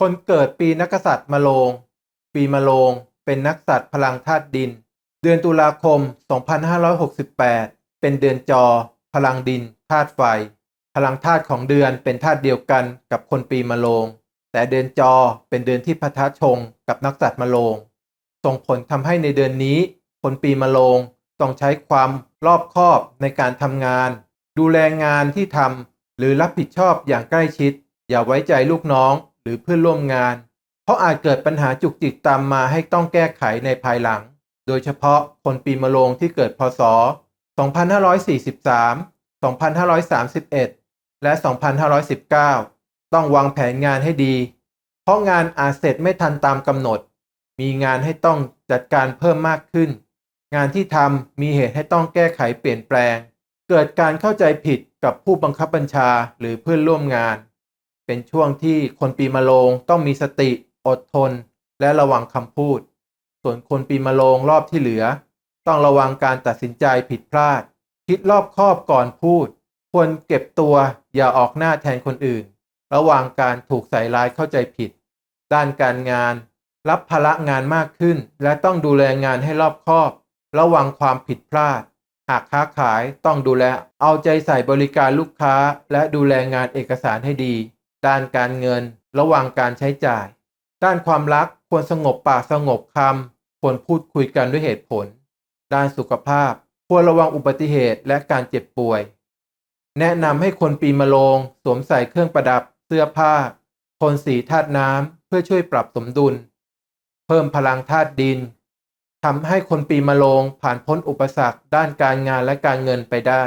คนเกิดปีนักษัตริย์มะโรงปีมะโรงเป็นนักษัตริย์พลังธาตุดิน เดือนตุลาคม 2568 เป็นเดือนจอ พลังดินธาตุไฟ พลังธาตุของเดือนเป็นธาตุเดียวกันกับคนปีมะโรงแต่เดือนจอเป็นเดือนที่พทะชงกับนักษัตริย์มะโรงส่งผลทำให้ในเดือนนี้ คนปีมะโรงต้องใช้ความรอบคอบในการทำงาน ดูแลงานที่ทำหรือรับผิดชอบอย่างใกล้ชิด อย่าไว้ใจลูกน้อง หรือเพื่อนร่วมงาน เพราะอาจเกิดปัญหาจุกจิกตามมาให้ต้องแก้ไขในภายหลัง โดยเฉพาะคนปีมะโรงที่เกิดพศ 2543 2531 และ 2519 ต้องวางแผนงานให้ดี เพราะงานอาจเสร็จไม่ทันตามกำหนด มีงานให้ต้องจัดการเพิ่มมากขึ้น งานที่ทำมีเหตุให้ต้องแก้ไขเปลี่ยนแปลง เกิดการเข้าใจผิดกับผู้บังคับบัญชาหรือเพื่อนร่วมงาน เป็นช่วงที่คนปีมะโรงต้องมีสติอดทน และระวังคำพูด ส่วนคนปีมะโรงรอบที่เหลือ ต้องระวังการตัดสินใจผิดพลาด คิดรอบคอบก่อนพูด ควรเก็บตัวอย่าออกหน้าแทนคนอื่น ระวังการถูกใส่ร้ายเข้าใจผิด ด้านการงาน รับภาระงานมากขึ้น และต้องดูแลงานให้รอบคอบ ระวังความผิดพลาด หากค้าขายต้องดูแลเอาใจใส่บริการลูกค้า และดูแลงานเอกสารให้ดี ด้านการเงินระวังการใช้จ่าย ด้านความรักควรสงบปากสงบคำควรพูดคุยกันด้วยเหตุผล ด้านสุขภาพควรระวังอุบัติเหตุและการเจ็บป่วย แนะนำให้คนปีมะโรงสวมใส่เครื่องประดับเสื้อผ้าโทนสีธาตุน้ำเพื่อช่วยปรับสมดุล เพิ่มพลังธาตุดินทำให้คนปีมะโรงผ่านพ้นอุปสรรคด้านการงานและการเงินไปได้